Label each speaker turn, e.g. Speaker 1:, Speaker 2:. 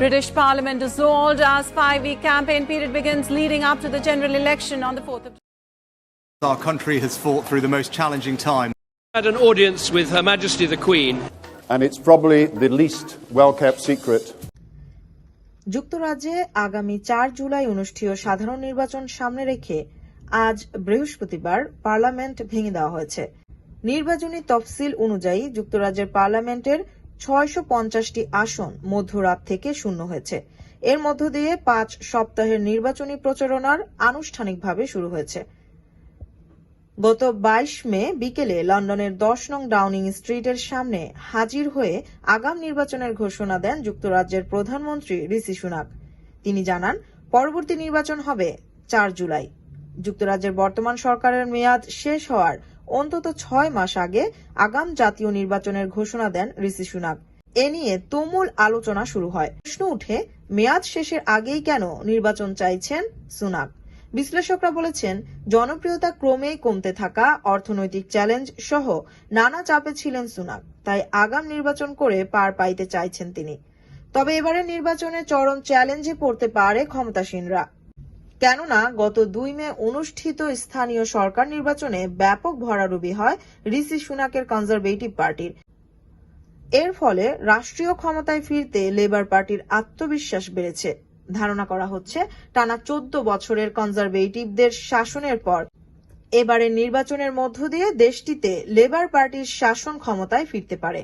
Speaker 1: British Parliament dissolved as five-week campaign period begins leading up to the general election on the 4th of
Speaker 2: Our country has fought through the most challenging time.
Speaker 3: had an audience with Her Majesty the Queen.
Speaker 4: and it's probably the least well kept secret
Speaker 5: যুক্তরাজ্যে আগামী চার জুলাই অনুষ্ঠেয় সাধারণ নির্বাচন সামনে রেখে আজ বৃহস্পতিবার পার্লামেন্ট ভেঙে দেওয়া হয়েছে নির্বাচনী তফসিল অনুযায়ী যুক্তরাজ্যের পার্লামেন্টের ছয়শো পঞ্চাশটি আসন মধ্যরাত থেকে শূন্য হয়েছে। এর মধ্য দিয়ে পাঁচ সপ্তাহের নির্বাচনী প্রচারণার আনুষ্ঠানিকভাবে শুরু হয়েছে। গত বাইশ মে বিকেলে লন্ডনের দশ নং ডাউনিং স্ট্রিটের সামনে হাজির হয়ে আগাম নির্বাচনের ঘোষণা দেন যুক্তরাজ্যের প্রধানমন্ত্রী ঋষি সুনাক। তিনি জানান, পরবর্তী নির্বাচন হবে চার জুলাই। যুক্তরাজ্যের বর্তমান সরকারের মেয়াদ শেষ হওয়ার অন্তত ছয় মাস আগে আগাম জাতীয় নির্বাচনের ঘোষণা দেন ঋষি সুনাক এ নিয়ে তুমুল আলোচনা শুরু হয়। প্রশ্ন উঠে, মেয়াদ শেষের আগেই কেন নির্বাচন চাইছেন সুনাক বিশ্লেষকরা বলেছেন, জনপ্রিয়তা ক্রমেই কমতে থাকা অর্থনৈতিক চ্যালেঞ্জ সহ নানা চাপে ছিলেন সুনাক তাই আগাম নির্বাচন করে পার পাইতে চাইছেন তিনি। তবে এবারের নির্বাচনে চরম চ্যালেঞ্জে পড়তে পারে ক্ষমতাসীনরা। কেননা গত দুই মে অনুষ্ঠিত স্থানীয় সরকার নির্বাচনে ব্যাপক ভরাডুবি হয় ঋষি সুনাকের কনজারভেটিভ পার্টির। এর ফলে রাষ্ট্রীয় ক্ষমতায় ফিরতে লেবার পার্টির আত্মবিশ্বাস বেড়েছে। ধারণা করা হচ্ছে টানা চোদ্দ বছরের কনজারভেটিভদের শাসনের পর এবারের নির্বাচনের মধ্য দিয়ে দেশটিতে লেবার পার্টির শাসন ক্ষমতায় ফিরতে পারে।